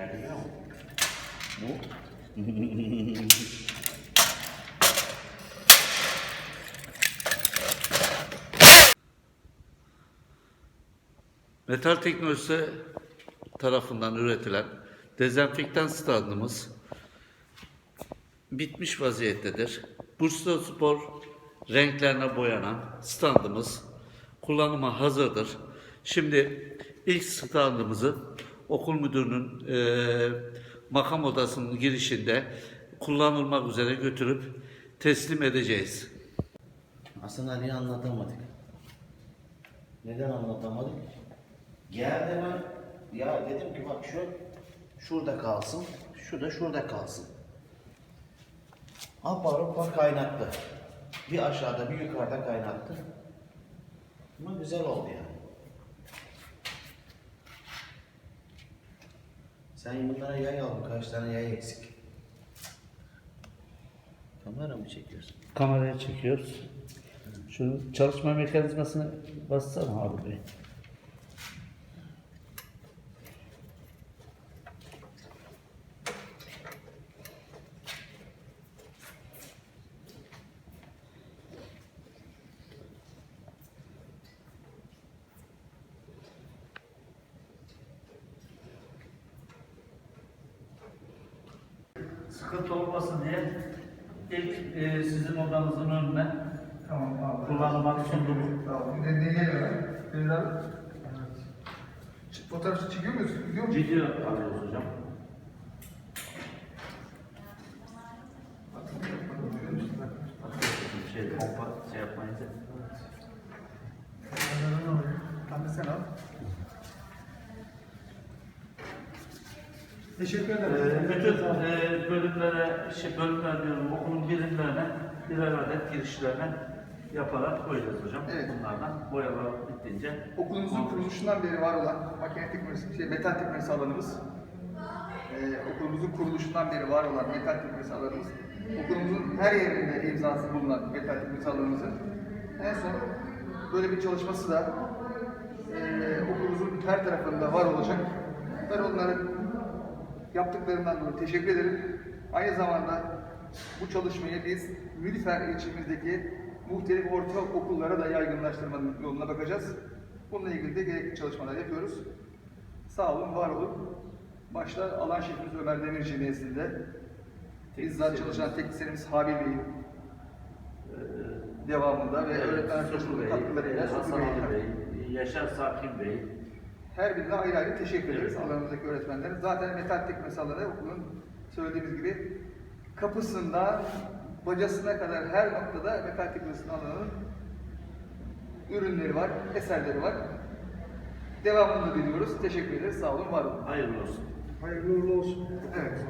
there they go. Metal Teknolojisi tarafından üretilen dezenfektan standımız bitmiş vaziyettedir. Bursa Spor renklerine boyanan standımız kullanıma hazırdır. Şimdi ilk standımızı okul müdürünün eee, makam odasının girişinde kullanılmak üzere götürüp teslim edeceğiz. Aslında niye anlatamadık? Neden anlatamadık? Geldi ben, ya dedim ki bak şu şurada kalsın, şu da şurada kalsın. Apar apar kaynattı. Bir aşağıda bir yukarıda kaynattı. Ama güzel oldu yani. Sen bunlara yay aldın, kaç tane yay eksik. Kamera mı çekiyorsun? Kameraya çekiyoruz. Şu çalışma mekanizmasını bassana abi bey. Sıkıntı olmasın diye ilk e, sizin odanızın önüne Tamam abi. kullanıma sundum. Tamam. Ne, ne geliyor lan? Deniz abi. Ç- Fotoğraf çekiyor muyuz? Gidiyor mu? Video alıyoruz hocam. Şey, pompa şey yapmayınca. Tam da sen al. Teşekkür ederim. Ee, bütün e, bölümlere, şey, bölümler diyorum, okulun birimlerine birer adet girişlerine yaparak koyacağız hocam. Evet. Bunlardan boyalar bittince. Okulumuzun kuruluşundan beri var olan makine teknolojisi, şey, metal teknolojisi alanımız. Ee, okulumuzun kuruluşundan beri var olan metal teknolojisi alanımız. Okulumuzun her yerinde imzası bulunan metal teknolojisi alanımızın. En son böyle bir çalışması da ee, okulumuzun her tarafında var olacak. Ben onların yaptıklarından dolayı teşekkür ederim. Aynı zamanda bu çalışmayı biz Nilüfer ilçemizdeki muhtelif orta okullara da yaygınlaştırmanın yoluna bakacağız. Bununla ilgili de gerekli çalışmalar yapıyoruz. Sağ olun, var olun. Başta alan şefimiz Ömer Demirci nezdinde bizzat çalışan teknisyenimiz Habil Bey'in devamında ve öğretmen arkadaşlarımızın katkılarıyla Sofu Hasan Bey, Yaşar Sakin Bey, her birine ayrı ayrı teşekkür ederiz alanımızdaki öğretmenlere. Zaten metal teknolojisi alanı okulun söylediğimiz gibi kapısından bacasına kadar her noktada metal teknolojisi alanının ürünleri var, eserleri var. Devamını diliyoruz. Teşekkür ederiz. Sağ olun, var olun. hayırlı olsun. Hayırlı uğurlu olsun. Evet.